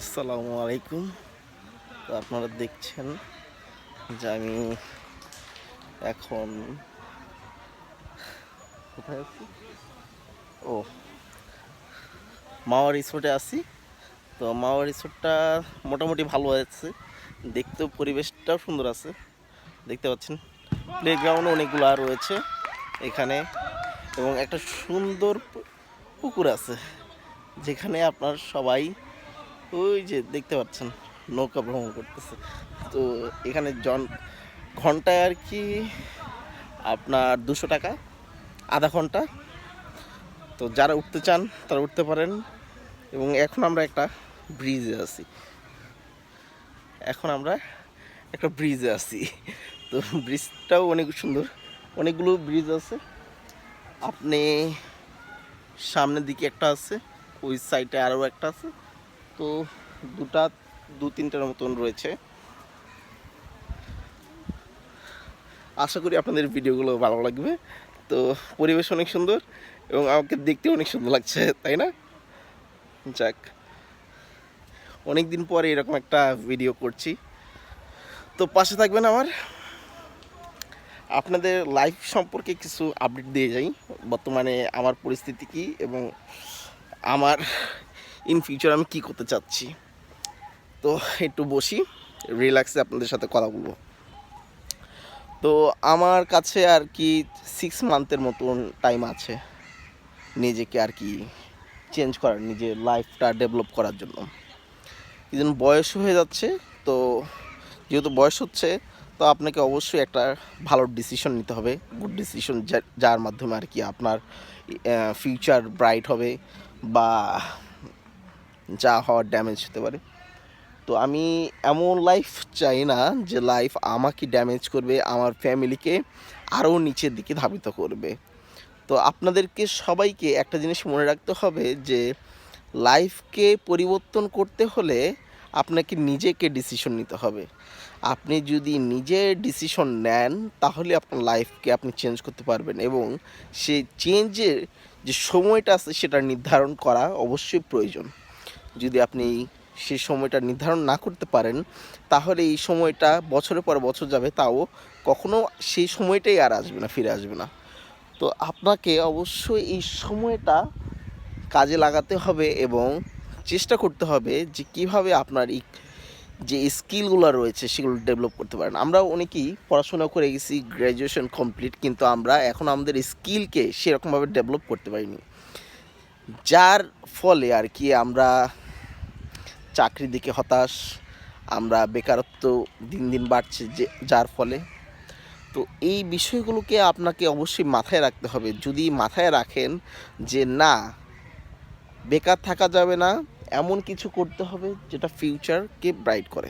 আসসালামু আলাইকুম। তো আপনারা দেখছেন যে আমি এখন কোথায় আছি? ও, মাওয়া রিসোর্টে আছি। তো মাওয়া রিসোর্টটা মোটামুটি ভালো আছে। দেখতেও পরিবেশটাও সুন্দর আছে। দেখতে পাচ্ছেন প্লেগ্রাউন্ড অনেকগুলো রয়েছে এখানে এবং একটা সুন্দর পুকুর আছে। যেখানে আপনার সবাই ওই যে দেখতে পাচ্ছেন, নৌকা ভ্রমণ করতেছে। তো এখানে জন, ঘন্টায় আর কি আপনার দুশো টাকা, আধা ঘণ্টা। তো যারা উঠতে চান, তারা উঠতে পারেন। এবং এখন আমরা একটা ব্রিজে আছি। এখন আমরা একটা ব্রিজে আছি। তো ব্রিজটাও অনেক সুন্দর। অনেকগুলো ব্রিজ আছে। আপনি সামনের দিকে একটা আছে, ওই সাইডে আরও একটা আছে। তো দুটা, দু তিনটার মতন রয়েছে। আশা করি আপনাদের ভিডিওগুলো ভালো লাগবে। তো পরিবেশ অনেক সুন্দর এবং আমাকে দেখতে অনেক সুন্দর লাগছে, তাই না? যাক অনেক দিন পরে এরকম একটা ভিডিও করছি। তো পাশে থাকবেন আমার। আপনাদের লাইফ সম্পর্কে কিছু আপডেট দিয়ে যাই। বর্তমানে আমার পরিস্থিতি কী এবং আমার ইন ফিউচার আমি কী করতে চাচ্ছি? তো একটু বসি রিল্যাক্সে আপনাদের সাথে কথা বলব। তো আমার কাছে আর কি সিক্স মান্থের মতন টাইম আছে নিজেকে আর কি চেঞ্জ করার, নিজের লাইফটা ডেভেলপ করার জন্য। এই বয়স হয়ে যাচ্ছে, তো যেহেতু বয়স হচ্ছে, তো আপনাকে অবশ্যই একটা ভালো ডিসিশন নিতে হবে। গুড ডিসিশন যার মাধ্যমে আর কি আপনার ফিউচার ব্রাইট হবে বা যা হওয়ার ড্যামেজ হতে পারে। তো আমি এমন লাইফ চাই না যে লাইফ আমাকে ড্যামেজ করবে, আমার ফ্যামিলিকে আরও নিচের দিকে ধাবিত করবে। তো আপনাদেরকে সবাইকে একটা জিনিস মনে রাখতে হবে যে লাইফকে পরিবর্তন করতে হলে আপনাকে নিজেকে ডিসিশন নিতে হবে। আপনি যদি নিজে ডিসিশন নেন, তাহলে আপনার লাইফকে আপনি চেঞ্জ করতে পারবেন এবং সেই চেঞ্জের যে সময়টা আছে সেটা নির্ধারণ করা অবশ্যই প্রয়োজন। যদি আপনি সেই সময়টা নির্ধারণ না করতে পারেন, তাহলে এই সময়টা বছরের পর বছর যাবে, তাও কখনো সেই সময়টাই আর আসবে না, ফিরে আসবে না। তো আপনাকে অবশ্যই এই সময়টা কাজে লাগাতে হবে এবং চেষ্টা করতে হবে যে কীভাবে আপনার এই যে স্কিলগুলো রয়েছে, সেগুলো ডেভেলপ করতে পারেন। আমরা অনেকেই পড়াশোনা করে গেছি, গ্র্যাজুয়েশন কমপ্লিট, কিন্তু আমরা এখন আমাদের স্কিলকে সেরকমভাবে ডেভেলপ করতে পারিনি। যার ফলে আর কি আমরা চাকরির দিকে হতাশ, আমরা বেকারত্ব দিন দিন বাড়ছে যে, যার ফলে। তো এই বিষয়গুলোকে আপনাকে অবশ্যই মাথায় রাখতে হবে। যদি মাথায় রাখেন যে, না, বেকার থাকা যাবে না, এমন কিছু করতে হবে যেটা ফিউচারকে ব্রাইট করে।